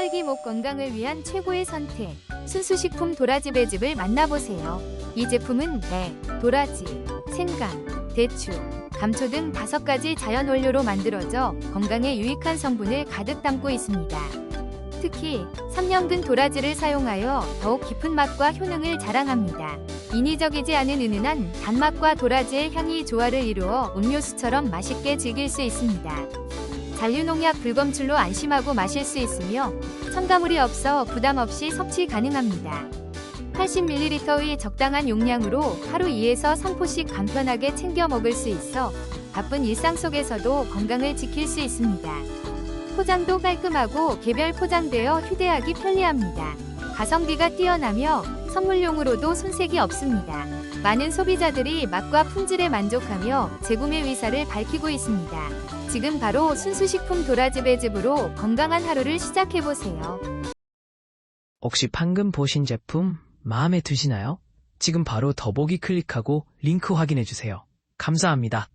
뼈저리기 목 건강을 위한 최고의 선택. 순수식품 도라지 배즙을 만나보세요. 이 제품은 애, 도라지, 생강, 대추, 감초 등 다섯 가지 자연 원료로 만들어져 건강에 유익한 성분을 가득 담고 있습니다. 특히 삼년근 도라지를 사용하여 더욱 깊은 맛과 효능을 자랑합니다. 인위적이지 않은 은은한 단맛과 도라지의 향이 조화를 이루어 음료수처럼 맛있게 즐길 수 있습니다. 잔류농약 불검출로 안심하고 마실 수 있으며 첨가물이 없어 부담 없이 섭취 가능합니다. 80ml의 적당한 용량으로 하루 2에서 3포씩 간편하게 챙겨 먹을 수 있어 바쁜 일상 속에서도 건강을 지킬 수 있습니다. 포장도 깔끔하고 개별 포장되어 휴대하기 편리합니다. 가성비가 뛰어나며 선물용으로도 손색이 없습니다. 많은 소비자들이 맛과 품질에 만족하며 재구매 의사를 밝히고 있습니다. 지금 바로 순수식품 도라지 배 즙으로 건강한 하루를 시작해보세요. 혹시 방금 보신 제품 마음에 드시나요? 지금 바로 더보기 클릭하고 링크 확인해 주세요. 감사합니다.